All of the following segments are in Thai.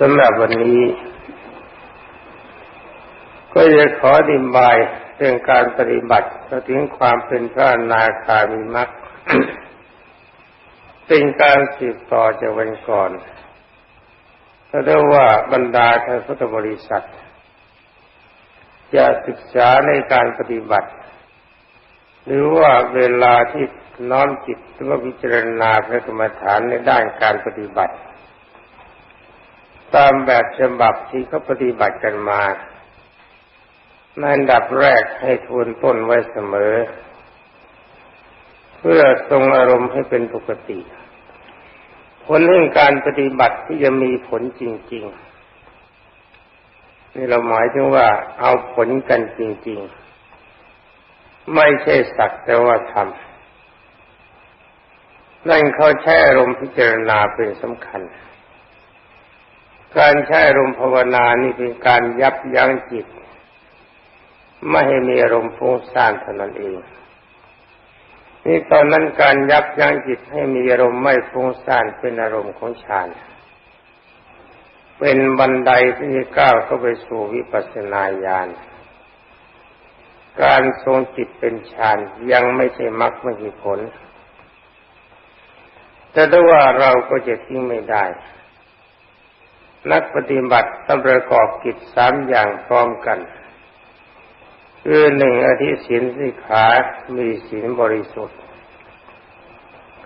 สำหรับวันนี้ ก็จะขออธิบายเรื่องการปฏิบัติถึงความเป็นพระนาคามีมรรคเป็นการสืบต่อจากวันก่อนถ้าได้ว่าบรรดาท่านพุทธบริษัทจะศึกษาในการปฏิบัติ หรือว่าเวลาที่น้อมจิตหรือว่าพิจารณาพระกรรมฐานในด้านการปฏิบัติ ตามแบบฉบับที่เขาปฏิบัติกันมาในอันดับแรกให้ทวนต้นไว้เสมอ เพื่อทรงอารมณ์ให้เป็นปกติ ผลเรื่องการปฏิบัติที่จะมีผลจริง ๆ นี่เราหมายถึงว่าเอาผลกันจริง ๆ ไม่ใช่สักแต่ว่าทำนั่นเขาใช้อารมณ์พิจารณาเป็นสำคัญ การใช้อารมณ์ภาวนานี่เป็นการยับยั้งจิต ไม่ให้มีอารมณ์ฟุ้งซ่านเท่านั้นเอง นี่ตอนนั้นการยับยั้งจิตให้มีอารมณ์ไม่ฟุ้งซ่านเป็นอารมณ์ของฌานเป็นบันไดที่จก้าวเข้าไปสู่วิปัสสนาญาณการทรงจิตเป็นฌานยังไม่ใช่มรรคไม่ใช่ผล แต่ถ้าว่าเราก็จะทิ้งไม่ได้ นักปฏิบัติต้องประกอบกิจสามอย่างพร้อมกันคือหนึ่งอธิศีลสิขามีศีลบริสุทธิ์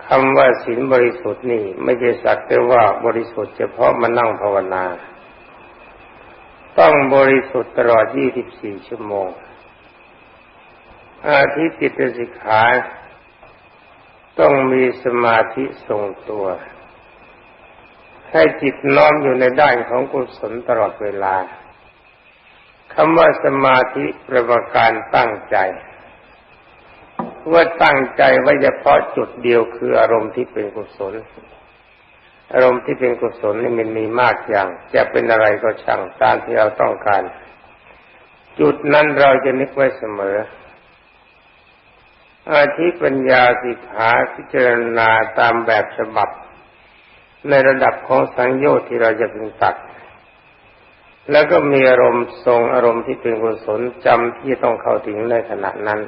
คำว่าศีลบริสุทธิ์นี่ ไม่ใช่สักแต่ว่าบริสุทธิ์เฉพาะมานั่งภาวนา ต้องบริสุทธิ์ตลอด 24 ชั่วโมง อาทิจิตสิกขา ต้องมีสมาธิทรงตัว ให้จิตน้อมอยู่ในด้านของกุศลตลอดเวลาคำว่าสมาธิประกาการตั้งใจว่าตั้งใจไว้เฉพาะจุดเดียวคืออารมณ์ที่เป็นกุศล อารมณ์ที่เป็นกุศลนี่มันมีมากอย่าง จะเป็นอะไรก็ช่างตามที่เราต้องการ จุดนั้นเราจะนึกไว้เสมอ อาทิปัญญาสิกขาพิจารณาตามแบบฉบับ ในระดับของสังโยชน์ที่เราจะพึงตัดแล้วก็มีอารมณ์ทรงอารมณ์ที่เป็นกุศลจำที่ต้องเข้าถึงในขณะนั้น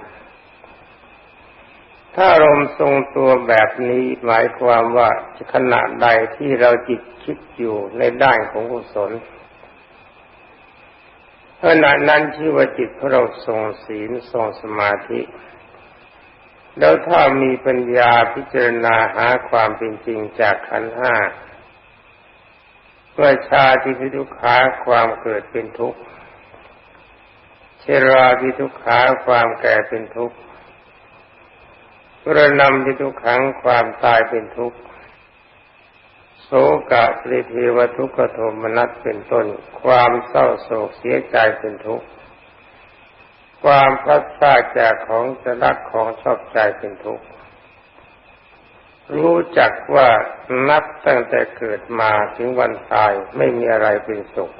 ถ้าอารมณ์ทรงตัวแบบนี้หมายความว่าขณะใดที่เราจิตคิดอยู่ในด้านของกุศลขณะนั้นชื่อว่าจิตของเราทรงศีลทรงสมาธิ แล้วถ้ามีปัญญาพิจารณาหาความเป็นจริงจากขันห้าว่าชาติพิทุขาความเกิดเป็นทุกข์เชราพิทุขาความแก่เป็นทุกข์กระนำพิทุขังความตายเป็นทุกข์โสกะปริเทวทุกขโทมนัสเป็นต้น ความเศร้าโศกเสียใจเป็นทุกข์ ความพลัดพรากจากของจะรักของชอบใจเป็นทุกข์รู้จักว่านับตั้งแต่เกิดมาถึงวันตายไม่มีอะไรเป็นสุข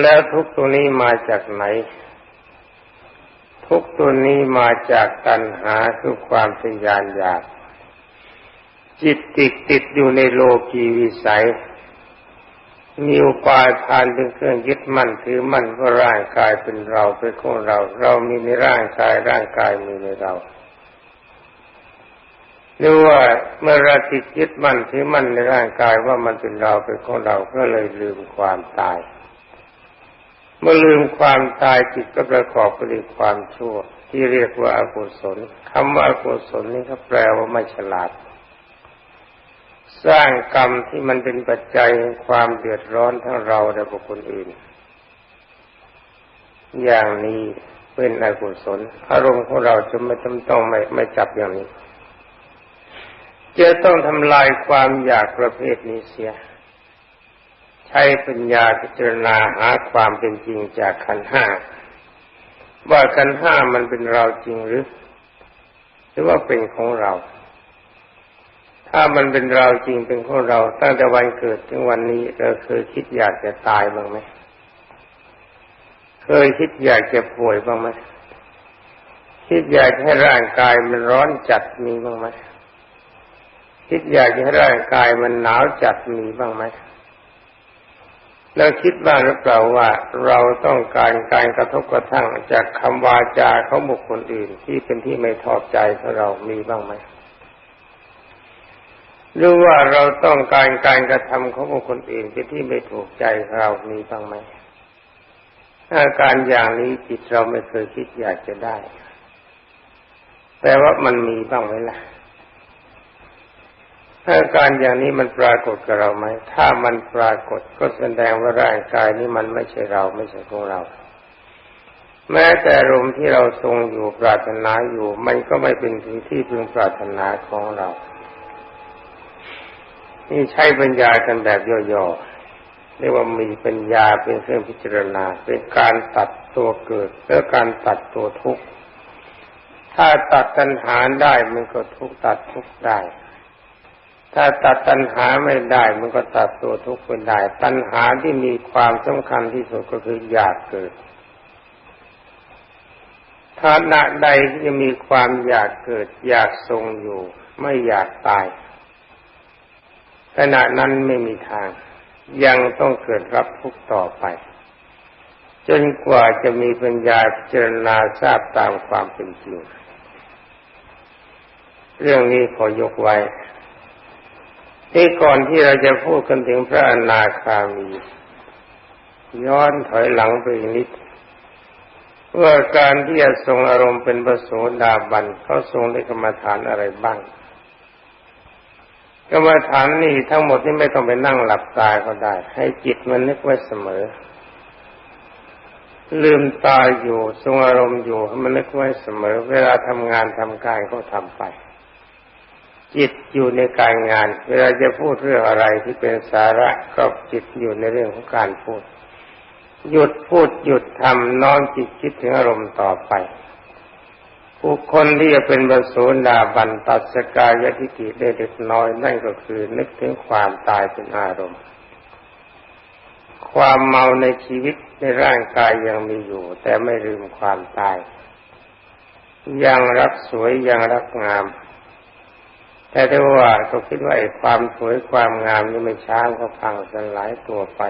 แล้วทุกตัวนี้มาจากไหน ทุกตัวนี้มาจากตัณหาคือความทยานอยาก จิตติดติดอยู่ในโลกีวิสัย มีอุปาทานเป็นเครื่องยึดมั่นถือมั่นว่าร่างกายเป็นเราเป็นของเรา เรามีในร่างกายร่างกายมีในเราหรือว่าเมื่อเราติดยึดมั่นถือมั่นในร่างกายว่ามันเป็นเราเป็นของเราก็เลยลืมความตาย เมื่อลืมความตายจิตก็ประกอบไปด้วยความชั่ว ที่เรียกว่าอกุศลคำว่าอกุศลนี่ก็แปลว่าไม่ฉลาด สร้างกรรมที่มันเป็นปัจจัยความเดือดร้อนทั้งเราและบุคคลอื่น อย่างนี้เป็นอกุศลอารมณ์ของเราจะไม่จำต้องไม่ไม่จับอย่างนี้ จะต้องทำลายความอยากประเภทนี้เสีย ใช้ปัญญาพิจารณาหาความเป็นจริงจากขันห้าว่าขันห้ามันเป็นเราจริงหรือ หรือว่าเป็นของเรา ถ้ามันเป็นเราจริงเป็นของเราตั้งแต่วันเกิดถึงวันนี้เราเคยคิดอยากจะตายบ้างไหมเคยคิดอยากจะป่วยบ้างไหมคิดอยากให้ร่างกายมันร้อนจัดมีบ้างไหมคิดอยากให้ร่างกายมันหนาวจัดมีบ้างไหมแล้วคิดบ้างหรือเปล่าว่าเราต้องการการกระทบกระทั่งจากคำวาจาเของบุคคลอื่นที่เป็นที่ไม่ทอบใจของเรามีบ้างไหม หรือว่าเราต้องการการกระทำของบุคคลอื่นเป็นที่ไม่ถูกใจเรามีบ้างไหมอาการอย่างนี้จิตเราไม่เคยคิดอยากจะได้ แต่ว่ามันมีบ้างไหมล่ะอาการอย่างนี้มันปรากฏกับเราไหม ถ้ามันปรากฏก็แสดงว่าร่างกายนี้มันไม่ใช่เราไม่ใช่ของเรา แม้แต่ลมที่เราทรงอยู่ปรารถนาอยู่ มันก็ไม่เป็นถึงที่พึงปรารถนาของเรา นี่ใช้ปัญญากันแบบย่อๆเรียกว่ามีปัญญาเป็นเครื่องพิจารณา เป็นการตัดตัวเกิดและการตัดตัวทุกข์ถ้าตัดตัณหาได้มันก็ทุกตัดทุกได้ ถ้าตัดตัณหาไม่ได้มันก็ตัดตัวทุกข์ไม่ได้ ตัณหาที่มีความสำคัญที่สุดก็คืออยากเกิดฐานะใดที่จะมีความอยากเกิด อยากทรงอยู่ ไม่อยากตาย ขณะนั้นไม่มีทาง ยังต้องเกิดรับทุกต่อไป จนกว่าจะมีปัญญาเจรณาทราบตามความเป็นจริง เรื่องนี้ขอยกไว้ ที่ก่อนที่เราจะพูดกันถึงพระอนาคามี ย้อนถอยหลังไปอีกนิดว่าการที่จะทรงอารมณ์เป็นประโสดาบันเขาทรงได้กรรมฐานอะไรบ้าง กรรมฐานนี่ทั้งหมดนี่ไม่ต้องไปนั่งหลับตาก็ได้ ให้จิตมันนึกไว้เสมอ ลืมตาอยู่ทรงอารมณ์อยู่ให้มันนึกไว้เสมอ เวลาทำงานทำการก็ทำไป จิตอยู่ในการงาน เวลาจะพูดเรื่องอะไรที่เป็นสาระก็จิตอยู่ในเรื่องของการพูด หยุดพูดหยุดทำน้อมจิตคิดถึงอารมณ์ต่อไป บุคคลที่จะเป็นบรรสุดาบันตัสกายทิฏฐิได้เล็กน้อยนั่นก็คือนึกถึงความตายเป็นอารมณ์ ความเมาในชีวิตในร่างกายยังมีอยู่ แต่ไม่ลืมความตาย ยังรักสวยยังรักงาม แต่ถ้าว่าก็คิดว่าไอ้ความสวยความงามนี่ไม่ช้าก็พังสลายตัวไป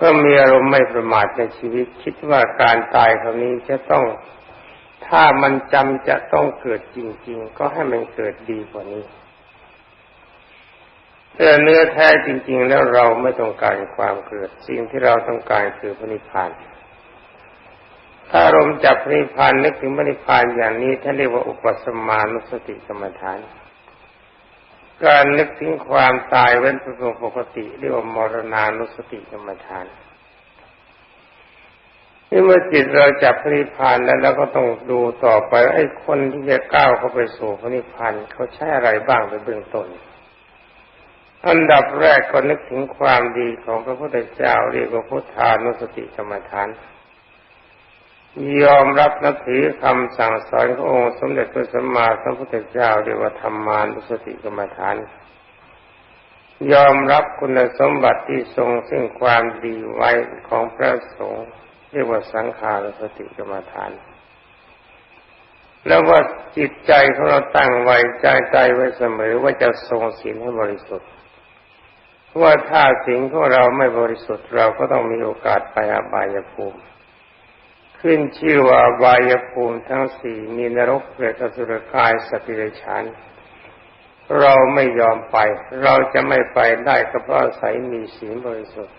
ก็มีอารมณ์ไม่ประมาทในชีวิต คิดว่าการตายคราวนี้จะต้อง ถ้ามันจำจะต้องเกิดจริง ๆ ก็ให้มันเกิดดีกว่านี้แต่เนื้อแท้จริง ๆ แล้วเราไม่ต้องการความเกิด สิ่งที่เราต้องการคือพระนิพพาน ถ้าอารมจับพระนิพพานนึกถึงพระนิพพานอย่างนี้ท่านเรียกว่าอุปสมานุสติกรรมฐาน การนึกถึงความตายเว้นเป็นปกติเรียกว่ามรณานุสติกรรมฐาน นี่เมื่อจิตเราจับพระนิพพานแล้วเราก็ต้องดูต่อไปไอ้คนที่จะก้าวเข้าไปสู่พระนิพพานเขาใช้อะไรบ้างในเบื้องต้นอันดับแรกก็นึกถึงความดีของพระพุทธเจ้าเรียกว่าพุทธานุสติกรรมฐาน ยอมรับนับถือคำสั่งสอนขององค์สมเด็จพระสัมมาสัมพุทธเจ้าเรียกว่าธรรมานุสติกรรมฐาน ยอมรับคุณสมบัติที่ทรงซึ่งความดีไว้ของพระสงฆ์ เรียกว่าสังขารสติกรรมฐาน แล้วว่าจิตใจของเราตั้งไว้ใจใจไว้เสมอว่าจะทรงศีลให้บริสุทธิ์ว่าถ้าสิ่งของเราไม่บริสุทธิ์เราก็ต้องมีโอกาสไปอบายภูมิ ขึ้นชื่อว่าวายภูมิทั้งสี่มีนรกเปรตสุรกายสติเรชานเราไม่ยอมไป เราจะไม่ไปได้ก็เพราะอาศัยมีศีลบริสุทธิ์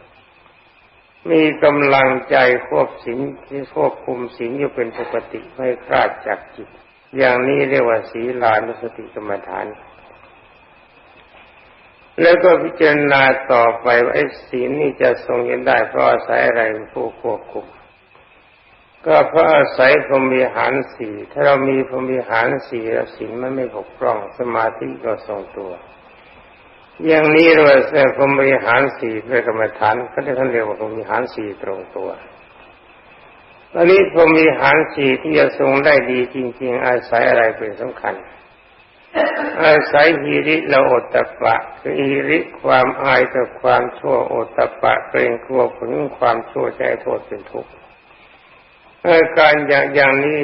มีกำลังใจควบศีลที่ควบคุมศีลอยู่เป็นปกติไม่คลาดจากจิต อย่างนี้เรียกว่าศีลานุสติกรรมฐาน แล้วก็พิจารณาต่อไปว่าไอ้ศีลนี่จะทรงยันได้เพราะอาศัยอะไรผู้ควบคุม ก็เพราะอาศัยพรมีหารสี่ถ้าเรามีพรมีหารสี่แล้วสิ่งมันไม่บกพร่องสมาธิก็ทรงตัว อย่างนี้เราเสพรหมีหารสี่เป็นกรรมฐานเขาจะท่านเรียกว่าพรหมีหารสี่ตรงตัวตอนนี้พรหมีหารสี่ที่จะทรงได้ดีจริง ๆ อาศัยอะไรเป็นสำคัญ อาศัยฮิริละโอตตะปะคือฮิริความอายต่อความชั่วโอตตะปะเกรงกลัวผลความชั่วใจโทษเป็นทุกข์อาการอย่างอย่างนี้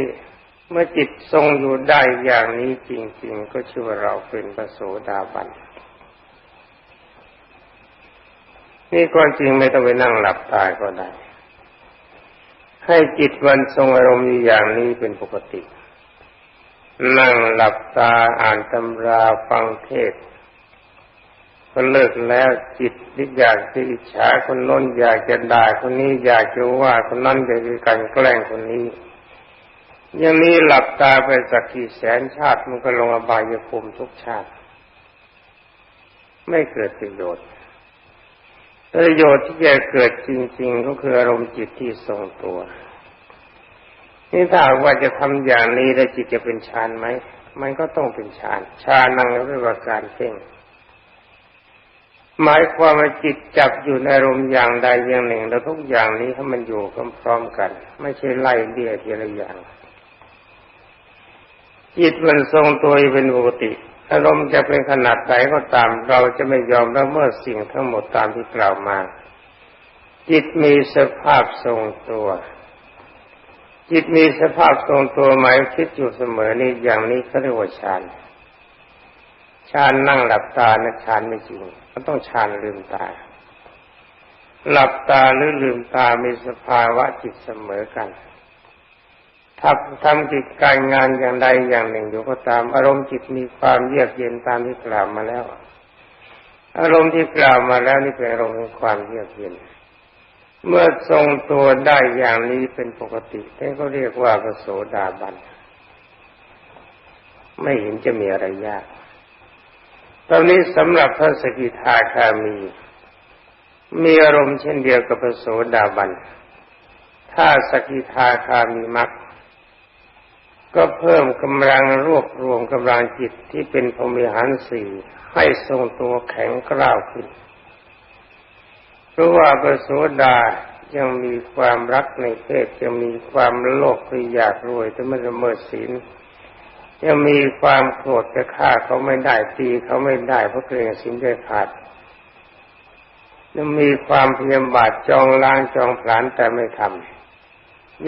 เมื่อจิตทรงอยู่ได้อย่างนี้จริง ๆ ก็ชื่อว่าเราเป็นพระโสดาบัน นี่ความจริงไม่ต้องไปนั่งหลับตาก็ได้ ให้จิตวันทรงอารมณ์อยู่อย่างนี้เป็นปกติ นั่งหลับตาอ่านตำราฟังเทศก็เลิกแล้วจิตที่อยากจะอิจฉาคนน้นอยากจะด่าคนนี้อยากจะว่าคนนั้นอยากจะกันแกล้งคนนี้ อย่างนี้หลับตาไปสักกี่แสนชาติมันก็ลงอบายภูมิทุกชาติ ไม่เกิดประโยชน์ ประโยชน์ที่จะเกิดจริง ๆ ก็คืออารมณ์จิตที่ทรงตัว นี่ถ้าว่าจะทำอย่างนี้แล้วจิตจะเป็นฌานไหม มันก็ต้องเป็นฌานฌานนั่งเรียกว่าการเพ่งหมายความว่าจิตจับอยู่ในอารมณ์อย่างใดอย่างหนึ่ง แล้วทุกอย่างนี้ให้มันอยู่พร้อมๆกัน ไม่ใช่ไล่เลี่ยทีละอย่าง จิตมันทรงตัวเป็นปกติ อารมณ์จะเป็นขนาดไหนก็ตาม เราจะไม่ยอมละเมิดสิ่งทั้งหมดตามที่กล่าวมา จิตมีสภาพทรงตัว จิตมีสภาพทรงตัวหมายคิดอยู่เสมอนี่อย่างนี้เขาเรียกว่าฌานฌานนั่งหลับตานะฌานไม่จริงมันต้องฌานลืมตา หลับตาหรือลืมตามีสภาวะจิตเสมอกัน ทำทำกิจการงานอย่างใดอย่างหนึ่งอยู่ก็ตาม อารมณ์จิตมีความเยือกเย็นตามที่กล่าวมาแล้ว อารมณ์ที่กล่าวมาแล้วนี่เป็นอารมณ์ของความเยือกเย็น เมื่อทรงตัวได้อย่างนี้เป็นปกติท่านก็เรียกว่าพระโสดาบัน ไม่เห็นจะมีอะไรยาก ตอนนี้สำหรับพระสกิทาคามี มีอารมณ์เช่นเดียวกับพระโสดาบัน ถ้าสกิทาคามีมรรค ก็เพิ่มกำลังรวบรวมกำลังจิตที่เป็นพรมิหารสี่ให้ทรงตัวแข็งกร้าวขึ้น เพราะว่าประโสดายังมีความรักในเพศยังมีความโลภคืออยากรวยแต่ไม่ละเมิดศีลยังมีความโกรธจะฆ่าเขาไม่ได้ตีเขาไม่ได้เพราะเกรงศีลได้ขาดยังมีความเพียาบาทจองล้างจองผลานแต่ไม่ทำ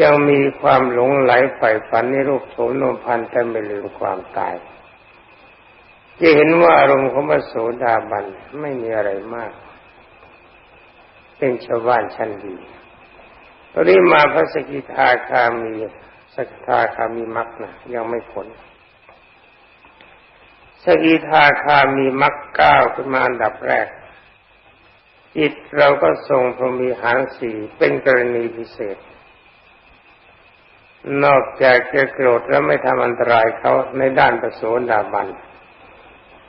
ยังมีความหลงไหลใฝ่ฝันในรูปโสมนมพันแต่ไม่ลืมความตาย จะเห็นว่าอารมณ์ของพระโสดาบันไม่มีอะไรมาก เป็นชาวบ้านชั้นดีตอนนี้มาพระสกิทาคามีสกิทาคามีมักนะยังไม่ผลสกิทาคามีมักเก้าขึ้นมาอันดับแรก จิตเราก็ทรงพรมีหางสีเป็นกรณีพิเศษ นอกจากจะโกรธแล้วไม่ทำอันตรายเขาในด้านประโสดาบัน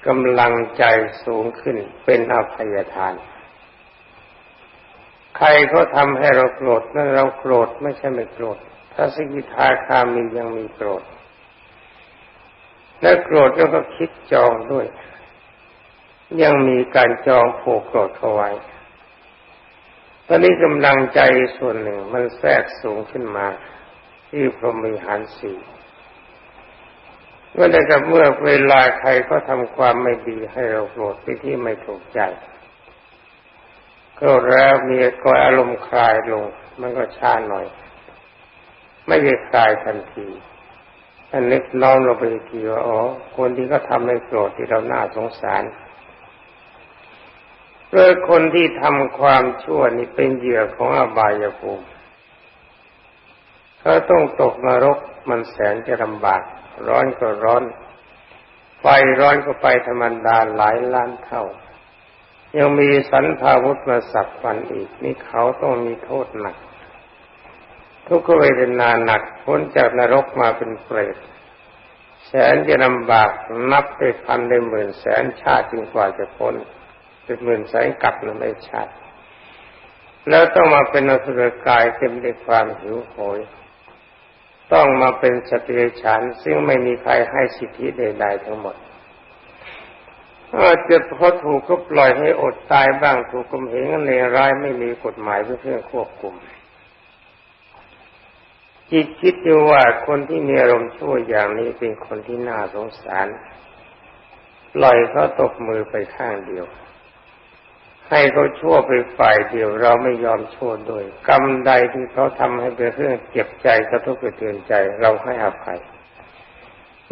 กำลังใจสูงขึ้นเป็นอภัยทาน ใครเขาทำให้เราโกรธนั่นเราโกรธไม่ใช่ไม่โกรธถ้าสกิทาคามียังมีโกรธ และโกรธแล้วก็คิดจองด้วย ยังมีการจองผูกโกรธเอาไว้ ตอนนี้กำลังใจส่วนหนึ่งมันแทรกสูงขึ้นมา ที่พรหมิหารสี่เมื่อใดกับเมื่อเวลาใครก็ทำความไม่ดีให้เราโกรธไปที่ไม่ถูกใจโกรธแล้วมีก็อารมณ์คลายลง มันก็ช้าหน่อย ไม่ได้คลายทันทีอันนึกน้อมลงไปทีว่าอ๋อคนที่ก็ทำให้โกรธที่เราหน้าสงสารเพื่อคนที่ทำความชั่วนี่เป็นเหยื่อของอบายภูมิ ถ้าต้องตกนรกมันแสนจะลำบาก ร้อนก็ร้อน ไฟร้อนก็ไปธรรมดาหลายล้านเท่า ยังมีสันพาวุธมาสับฟันอีก นี่เขาต้องมีโทษหนัก ทุกขเวทนาหนักพ้นจากนรกมาเป็นเปรตแสนจะลำบากนับไปพันได้หมื่นแสนชาติจึงกว่าจะพ้นเป็นหมื่นแสนกลับนะไม่ชาติแล้วต้องมาเป็นอสุรกายเต็มด้วยความหิวโหย ต้องมาเป็นสติฉันซึ่งไม่มีใครให้สิทธิใดๆทั้งหมดอาจจะพอถูกก็ปล่อยให้อดตายบ้างถูกกลมเหงในร้ายไม่มีกฎหมายเพื่อควบคุม จิตคิดอยู่ว่าคนที่มีอารมณ์ชั่วอย่างนี้เป็นคนที่น่าสงสาร ปล่อยเขาตกมือไปข้างเดียว ให้เขาชั่วไปฝ่ายเดียวเราไม่ยอมชั่วโดยกรรมใดที่เขาทำให้เป็นเรื่องเจ็บใจกระทบกระเทือนใจ เราให้อภัย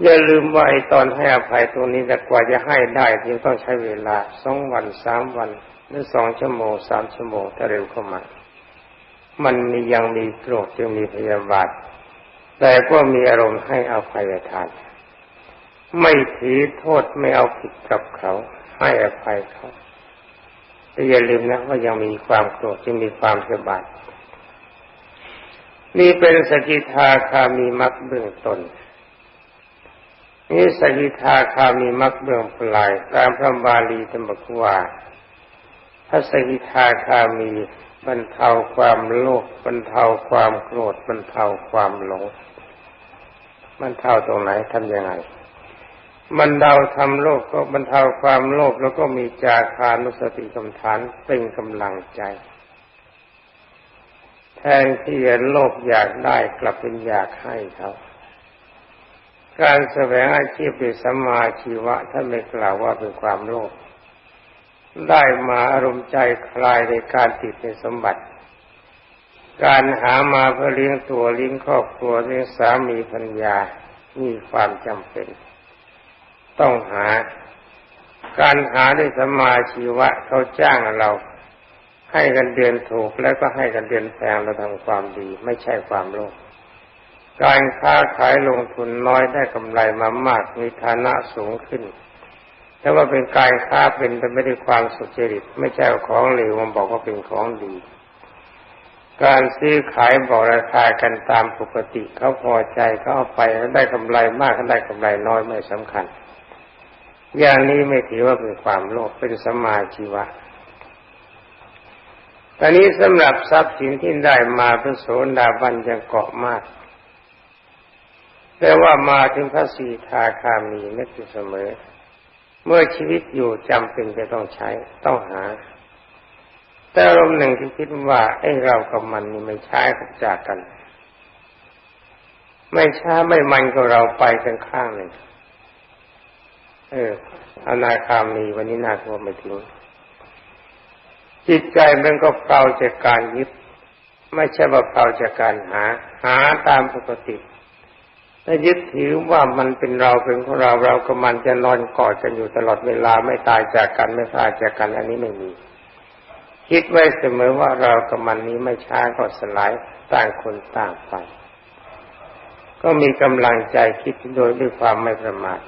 อย่าลืมว่าไอ้ตอนให้อภัยตรงนี้แต่กว่าจะให้ได้ยังต้องใช้เวลาสองวันสามวันหรือสองชั่วโมงสามชั่วโมงถ้าเร็วเข้ามา มันมียังมีโกรธยังมีพยาบาท แต่ก็มีอารมณ์ให้อภัยทาน ไม่ถือโทษไม่เอาผิดกับเขา ให้อภัยเขา แต่อย่าลืมนะว่ายังมีความโกรธยังมีความพยาบาทนี่เป็นสกิทาคามีมักเบื้องต้นนี่สกิทาคามีมักเบื้องปลายตามพระบาลีธรรมกว่าพระสกิทาคามีบรรเทาความโลภบรรเทาความโกรธบรรเทาความหลงบรรเทาตรงไหนทำยังไง บรรเทาทำโลภก็บรรเทาความโลภแล้วก็มีจาคานุสติกรรมฐานเป็นกำลังใจ แทนที่จะโลภอยากได้กลับเป็นอยากให้เขาการแสวงอาชีพเป็นสมมาชีวะท่านไม่กล่าวว่าเป็นความโลภได้มาอารมณ์ใจคลายในการติดในสมบัติ การหามาเพื่อเลี้ยงตัวเลี้ยงครอบครัวเลี้ยงสามีภรรยามีความจำเป็น ต้องหา การหาด้วยสมาชีวะเขาจ้างเรา ให้กันเดือนถูกแล้วก็ให้กันเดือนแพงเราทำความดี ไม่ใช่ความโลภการค้าขายลงทุนน้อยได้กำไรมามากมีฐานะสูงขึ้นแต่ว่าเป็นการค้าเป็นไปไม่ได้ความสุจริต ไม่ใช่ของเหลวมันบอกว่าเป็นของดี การซื้อขายบอกราคากันตามปกติเขาพอใจเขาเอาไปแล้วได้กำไรมากก็ได้กำไรน้อยไม่สำคัญ อย่างนี้ไม่ถือว่าเป็นความโลภเป็นสมาชีวะตอนนี้สำหรับทรัพย์สินที่ได้มาพระโสดาบันยังเกาะมากแต่ว่ามาถึงพระสีทาคามีนึกอยู่เสมอ เมื่อชีวิตอยู่จำเป็นจะต้องใช้ต้องหา แต่อารมณ์หนึ่งที่คิดว่าไอ้เรากับมันนี่ไม่ใช่กับจากกัน ไม่ช้าไม่มันก็เราไปกันข้างหนึ่ง เอออนาคามีวันนี้น่ากลัวไม่ถึง จิตใจมันก็เปล่าจากการยึดไม่ใช่ว่าเปล่าจากการหา หาตามปกติถ้ายึดถือว่ามันเป็นเราเป็นของเราเรากับมันจะนอนกอดกันอยู่ตลอดเวลาไม่ตายจากกันไม่พลาดจากกันอันนี้ไม่มี คิดไว้เสมอว่าเรากับมันนี้ไม่ช้าก็สลายต่างคนต่างไป ก็มีกำลังใจคิดโดยด้วยความไม่ประมาท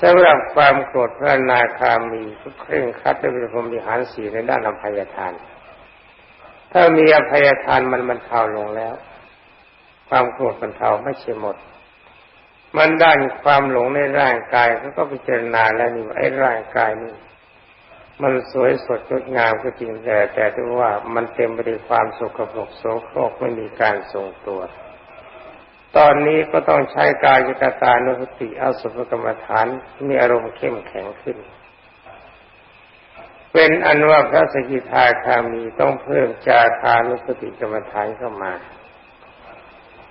สำหรับความโกรธพระนาคามีก็เคร่งครัดด้วยพรหมิหารสีในด้านอภัยทาน ถ้ามีอภัยทานมันมันเทาลงแล้ว ความโกรธบรรเทาไม่ใช่หมด มันด้านความหลงในร่างกายเขาก็พิจารณาแล้วนี่ว่าไอ้ร่างกายนี่มันสวยสดงดงามก็จริงแต่แต่ที่ว่ามันเต็มไปด้วยความสกปรกโสโครกไม่มีการทรงตัว ตอนนี้ก็ต้องใช้กายกตานุสติอาสุภกรรมฐานมีอารมณ์เข้มแข็งขึ้น เป็นอันว่าพระสกิทาคามีต้องเพิ่มจาคานุสติกรรมฐานเข้ามา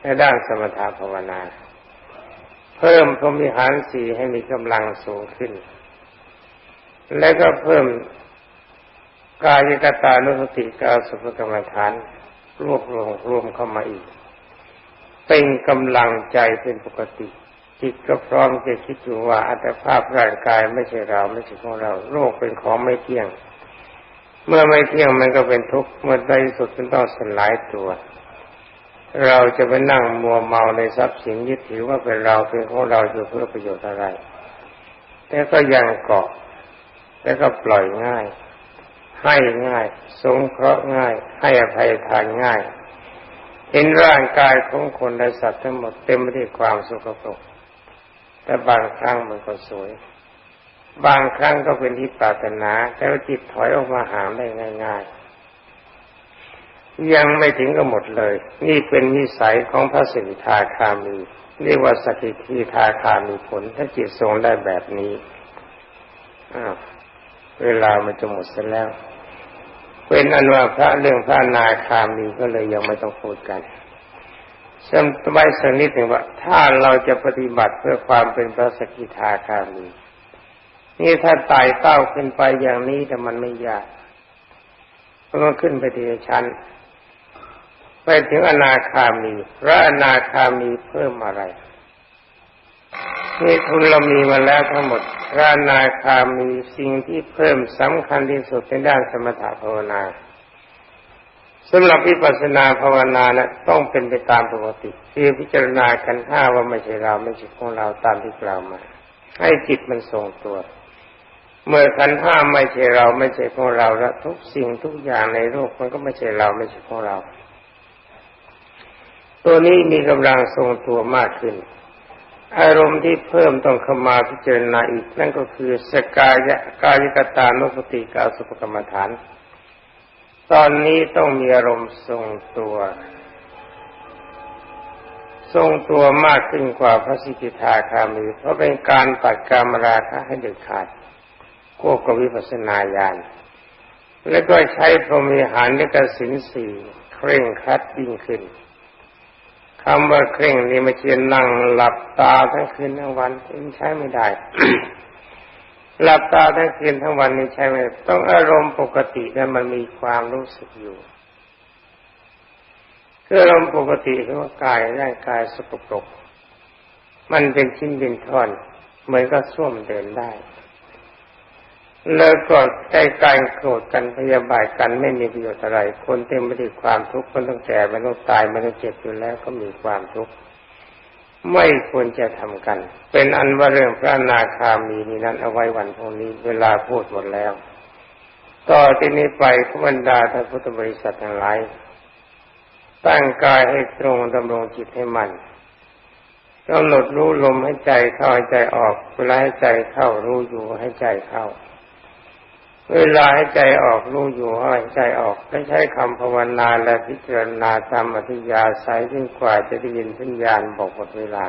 ในด้านสมถะภาวนา เพิ่มพรมิหารสีให้มีกำลังสูงขึ้น และก็เพิ่มกายกตานุสติกาสุภกรรมฐานรวบรวมรวมเข้ามาอีก เป็นกำลังใจเป็นปกติ จิตก็พร้อมจะคิดอยู่ว่าอัตภาพร่างกายไม่ใช่เราไม่ใช่ของเรา โรคเป็นของไม่เที่ยง เมื่อไม่เที่ยงมันก็เป็นทุกข์เมื่อใดสุดมันต้องสลายตัว เราจะไปนั่งมัวเมาในทรัพย์สินยึดถือว่าเป็นเราเป็นของเราอยู่เพื่อประโยชน์อะไร แต่ก็ยังเกาะแต่ก็ปล่อยง่าย ให้ง่าย สงเคราะห์ง่าย ให้อภัยทานง่าย เห็นร่างกายของคนและสัตว์ทั้งหมดเต็มไปด้วยความสุขภพแต่บางครั้งมันก็สวย บางครั้งก็เป็นที่ปรารถนา แต่ว่าจิตถอยออกมาหาได้ง่าย ๆ ยังไม่ถึงก็หมดเลย นี่เป็นนิสัยของพระสิทธาคามีเรียกว่าสกิทีทาคามีผล ถ้าจิตทรงได้แบบนี้เวลามันจะหมดเสียแล้ว เป็นอันว่าพระเรื่องพระนาคามีก็เลยยังไม่ต้องพูดกันสำไว้สักนิดหนึ่งว่า ถ้าเราจะปฏิบัติเพื่อความเป็นพระสกิทาคามี นี่ถ้าไต่เต้าขึ้นไปอย่างนี้แต่มันไม่ยากเพราะมันขึ้นไปทีละชั้นไปถึงอนาคามีพระอนาคามีเพิ่มอะไร นี่ทุนเรามีมาแล้วทั้งหมดระอนาคามีสิ่งที่เพิ่มสำคัญที่สุดในด้านสมถะภาวนาสำหรับวิปัสสนาภาวนานะต้องเป็นไปตามปกติคือพิจารณากันห้าว่าไม่ใช่เราไม่ใช่ของเราตามที่กล่าวมา ให้จิตมันทรงตัว เมื่อขันห้าไม่ใช่เราไม่ใช่ของเราแล้วทุกสิ่งทุกอย่างในโลกมันก็ไม่ใช่เราไม่ใช่ของเรา ตัวนี้มีกำลังทรงตัวมากขึ้น อารมณ์ที่เพิ่มต้องเข้ามาพิจารณาอีก นั่นก็คือสกายะกายกตานุปติกาสุปกรรมฐาน ตอนนี้ต้องมีอารมณ์ทรงตัว ทรงตัวมากขึ้นกว่าพระสิทธิทาคามี เพราะเป็นการตัดกรรมราคะให้เด็ดขาดควบกับวิปัสสนาญาณแล้วก็ใช้พรหมิหารและกสินสี่เคร่งครัดยิ่งขึ้น คำว่าเคร่งนี่ไม่ใช่นั่งหลับตาทั้งคืนทั้งวันใช้ไม่ได้ หลับตาทั้งคืนทั้งวันนี้ใช่ไหมต้องอารมณ์ปกติแล้วมันมีความรู้สึกอยู่คืออารมณ์ปกติคือว่ากายร่างกายสกปรกมันเป็นชิ้นเป็นท่อนเหมือนก็ส้วมเดินได้ แล้วก็ใจการโกรธกันพยาบาทกันไม่มีประโยชน์อะไร คนเต็มไปด้วยความทุกข์คนต้องแก่มันต้องตายมันต้องเจ็บอยู่แล้วก็มีความทุกข์ไม่ควรจะทำกัน เป็นอันว่าเรื่องพระนาคามีนี้นั้นเอาไว้วันพรุ่งนี้เวลาพูดหมดแล้ว ต่อที่นี้ไปขบันดาท่านพุทธบริษัททั้งหลายตั้งกายให้ตรงดำรงจิตให้มันกำหนดรู้ลมให้ใจเข้าให้ใจออกเวลาให้ใจเข้ารู้อยู่ให้ใจเข้า เวลาให้ใจออกรู้อยู่ให้ใจออกไม่ใช้คำภาวนาและพิจารณาตามอธิยาศัยยิ่งกว่าจะได้ยินสัญญาณบอกหมดเวลา